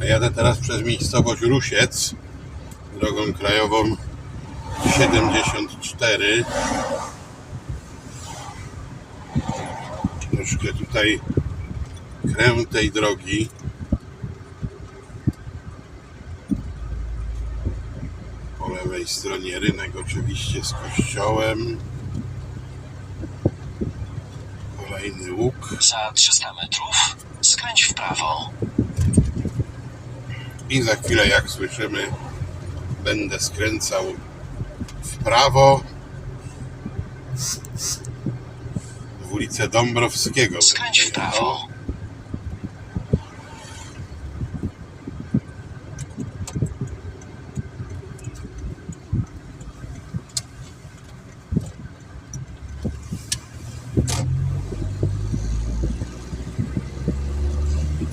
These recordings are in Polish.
Jadę teraz przez miejscowość Rusiec drogą krajową 74. Troszkę tutaj kręg tej drogi. Po lewej stronie rynek oczywiście z kościołem. Kolejny łuk. Za 300 metrów skręć w prawo. I za chwilę, jak słyszymy, będę skręcał w prawo w ulicę Dąbrowskiego. Skręć w prawo.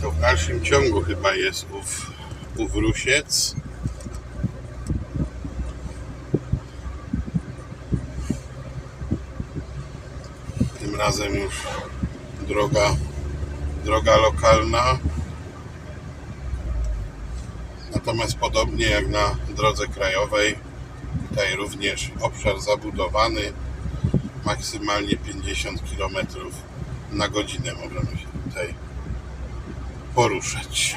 To w dalszym ciągu chyba jest ów, ów Rusiec. Tym razem już droga, droga lokalna. Natomiast podobnie jak na drodze krajowej, tutaj również obszar zabudowany, maksymalnie 50 km na godzinę możemy się tutaj poruszać.